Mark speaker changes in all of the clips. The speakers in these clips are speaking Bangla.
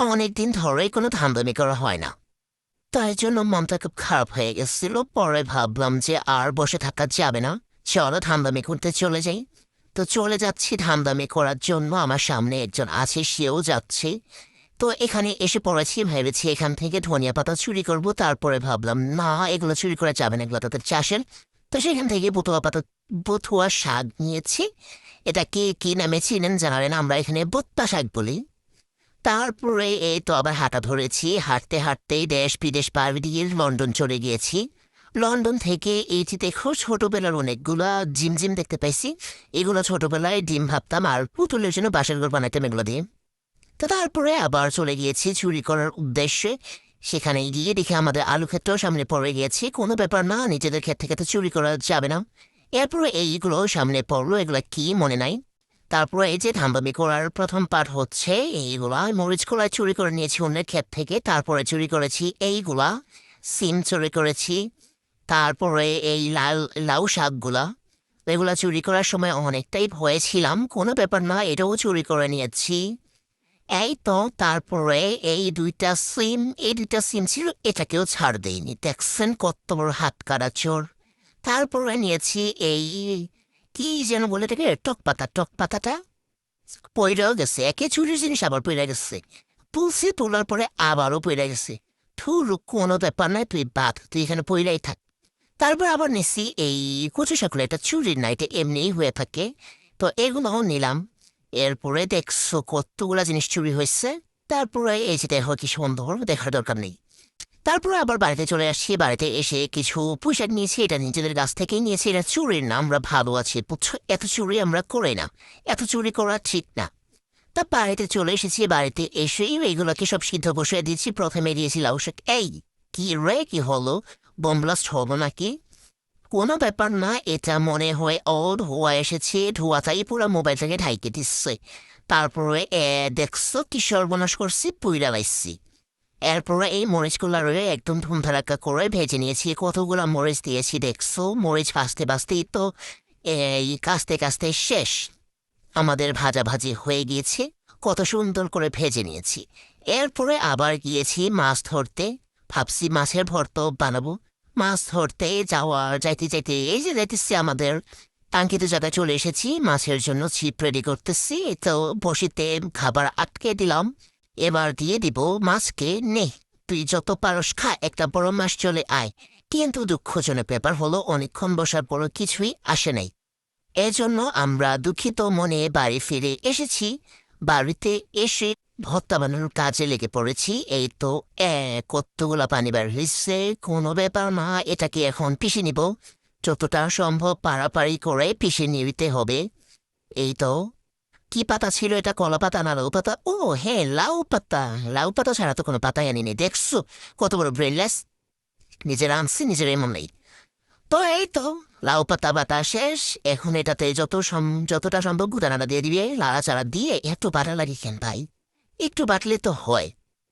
Speaker 1: অনেকদিন ধরেই কোনো ধান্দামি করা হয় না। তাই জন্য মনটা খুব খারাপ হয়ে গেছিল। পরে ভাবলাম যে আর বসে থাকা যাবে না। চলো ধান্দামি করতে চলে যাই। তো চলে যাচ্ছি ধান্দামি করার জন্য। আমার সামনে একজন আছে, সেও যাচ্ছে। তো এখানে এসে পড়েছি, ভেবেছি এখান থেকে ধনিয়া পাতা চুরি করব। তারপরে ভাবলাম, না, এগুলো চুরি করা যাবে না, এগুলো তাদের চাষের। তো সেখান থেকে বতুয়া পাতা, বথুয়া শাক নিয়েছি। এটা কে, কি নামে চিনেন জানালেন, আমরা এখানে বত্তা শাক বলি। তারপরে এই তো আবার হাঁটা ধরেছি। হাঁটতে হাঁটতেই দেশ বিদেশ পার দিয়ে লন্ডন চলে গিয়েছি। লন্ডন থেকে এইটি দেখো ছোটবেলার অনেকগুলা জিম জিম দেখতে পাইছি। এগুলো ছোটবেলায় ডিম ভাবতাম আর পুতুলের জন্য বাসের ঘর বানাইতাম এগুলো দিয়ে। তো তারপরে আবার চলে গিয়েছি চুরি করার উদ্দেশ্যে। সেখানে গিয়ে দেখে আমাদের আলু ক্ষেত্রেও সামনে পড়ে গিয়েছি। কোনো ব্যাপার না, নিজেদের ক্ষেত থেকে তো চুরি করা যাবে না। এরপরে এইগুলো সামনে পড়ল, এগুলো কি মনে নাই। তারপরে এই যে ধাম্বামি করার প্রথম পাঠ হচ্ছে, এইগুলা মরিচ কলাই চুরি করে নিয়েছি অন্যের ক্ষেত থেকে, তারপরে চুরি করেছি এইগুলা, সিম চুরি করেছি, তারপরে এই লাল, লাউ শাকগুলা, এগুলা চুরি করার সময় অনেকটাই ভয়ে ছিলাম কোনো ব্যাপার না, এটাও চুরি করে নিয়েছি। এই তো, তারপরে এই দুইটা সিম, এই দুইটা সিম ছিল, এটাকেও ছাড় দেয়নি দেখছেন কত বড় হাত কাটা চোর। তারপরে নিয়েছি এই কি যেন বলে থাকে টক পাতা টক পাতাটা পইরাও গেছে, একে চুরির জিনিস আবার পইরা গেছে। তুলসি তোলার পরে আবারও পইরা গেছে। থুর কোনো ব্যাপার নাই, তুই বাদ, তুই এখানে পইরাই থাক। তারপর আবার নিছি এই কচু শাকুলা এটা চুরির না, এটা এমনিই হয়ে থাকে। তো এগুলোও নিলাম। এরপরে দেখছ কতগুলা জিনিস চুরি হয়েছে। তারপরে এই যে দেখো কি সুন্দর, দেখার দরকার নেই। তারপরে আবার বাড়িতে চলে আসছি। বাড়িতে এসে কিছু পোশাক নিয়েছি, এটা নিজেদের গাছ থেকেই নিয়েছি। এটা চুরির না, আমরা ভালো আছি বুঝছ এত চুরি আমরা করে না। এত চুরি করা ঠিক না। তা বাড়িতে চলে এসেছি, বাড়িতে এসেই এইগুলোকে সব সিদ্ধ বসিয়ে দিয়েছি। প্রথমে দিয়েছি লাউ শাক। এই, কি রে, কি হলো? বোমব্লাস্ট হলো নাকি? কোনো ব্যাপার না, এটা মনে হয় ও ধোয়া এসেছে। ধোয়াটাই পুরো মোবাইলটাকে ঢাইকে দিচ্ছে। তারপরে দেখছ কি সর্বনাশ করছি, পুইরা লাইছি। এরপরে এই মরিচগুলো রয়ে একদম ধুমধারাক্কা করে ভেজে নিয়েছি। কতগুলো মরিচ দিয়েছি দেখছ? মরিচ ভাজতে ভাজতেই তো, এই কাস্তে কাস্তে শেষ। আমাদের ভাজাভাজি হয়ে গিয়েছে, কত সুন্দর করে ভেজে নিয়েছি। এরপরে আবার গিয়েছি মাছ ধরতে। ভাবছি মাছের ভর্ত বানাবো। মাছ ধরতে যাওয়া যাইতে যাইতে, এই যে যাইতেছি আমাদের টাঙ্কিতে জায়গায় চলে এসেছি। মাছের জন্য ছিপ রেডি করতেছি। তো বসিতে খাবার আটকে দিলাম। এবার দিয়ে দিব মাছকে নে। তুই যত পারস খা, একটা বড় মাছ চলে আয়। কিন্তু দুঃখজনক ব্যাপার হলো, অনেকক্ষণ বসার পরও কিছুই আসে নাই। এজন্য আমরা দুঃখিত মনে বাড়ি ফিরে এসেছি। বাড়িতে এসে ভত্তা বানানোর কাজে লেগে পড়েছি। এই তো কতগুলা পানি বার কোনো ব্যাপার না এটাকে এখন পিষে নিব? যতটা সম্ভব পাড়াপাড়ি করে পিষে নিতে হবে। এই তো কি পাতা ছিল এটা কলা পাতা না লাউ পাতা ও হ্যাঁ লাউ পাতা লাউ পাতা ছাড়া তো কোনো পাতাই আনিনি দেখছ কত বড় ব্রেনলেস নিজের আনছি নিজের এমন নেই তো এই তো লাউ পাতা বাতা শেষ এখন এটাতে যত যতটা সম্ভব গুটানাটা দিয়ে দিবে লাড়াচাড়া দিয়ে একটু বাটা লাগে কেন ভাই একটু বাটলে তো হয়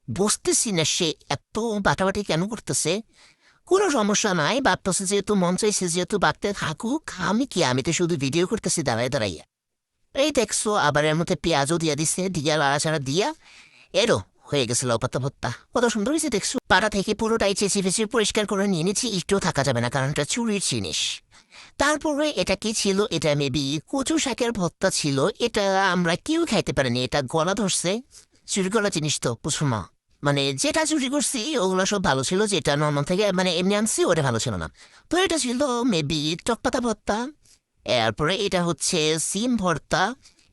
Speaker 1: বুঝতেছি না সে এত বাটাবাটি কেন করতেছে কোনো সমস্যা নাই বাটতেছে যেহেতু মন চাইছে যেহেতু বাটতে থাকুক আমি কি আমি তো শুধু ভিডিও করতেছি দাঁড়ায় দাঁড়াইয়া এই দেখছ আবার এর মধ্যে পেঁয়াজও দিয়া দিছে, দিয়া লাড়াচাড়া দিয়া। এরও হয়ে গেছে লাউ পাতা ভত্তা কত সুন্দর হয়েছে, দেখছ। পাড়া থেকে পুরোটাই চেঁচি ফেঁচি পরিষ্কার করে নিয়ে নিচ্ছি, একটুও থাকা যাবে না, কারণ এটা চুরির জিনিস। তারপরে এটা কি ছিল? এটা মেবি কচু শাকের ভত্তা ছিল। এটা আমরা কেউ খাইতে পারিনি, এটা গলা ধরছে। চুরি করা জিনিস তো না মানে যেটা চুরি করছি, ওগুলো সব ভালো ছিল, যেটা নর্মাল থেকে মানে এমনি আনছি, ওটা ভালো ছিল না। তো এটা ছিল মেবি টকপাতা ভর্তা। এরপরে এটা হচ্ছে সিম ভর্তা।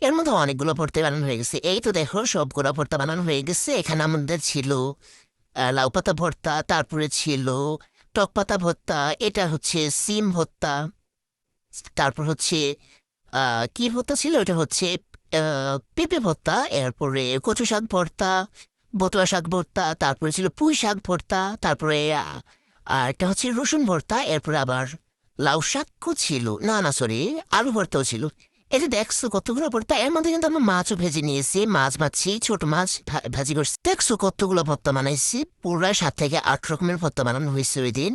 Speaker 1: এর মধ্যে অনেকগুলো ভর্তা বানানো হয়ে গেছে। এই তো দেখো, সবগুলো ভর্তা বানানো হয়ে গেছে। এখানে আমাদের ছিল লাউ পাতা ভর্তা, তারপরে ছিল টক পাতা ভর্তা, এটা হচ্ছে সিম ভর্তা। তারপর হচ্ছে কি ভর্তা ছিল? এটা হচ্ছে পেঁপে ভর্তা, এরপরে কচু শাক ভর্তা, বতুয়া শাক ভর্তা, তারপরে ছিল পুঁই শাক ভর্তা, তারপরে আর একটা হচ্ছে রসুন ভর্তা, এরপরে আবার লাউ শাকও ছিল। না না সরি আলু ভর্তাও ছিল। এই যে দেখছ কতগুলো ভর্তা, এর মধ্যে কিন্তু আমরা মাছও ভেজে নিয়েছি। মাছ ভাজছি, ছোট মাছ ভাজি করছি। দেখছ কতগুলো ভর্তা বানাইছি পুরায় সাত থেকে আট রকমের ভর্তা বানানো হয়েছে ওই দিন।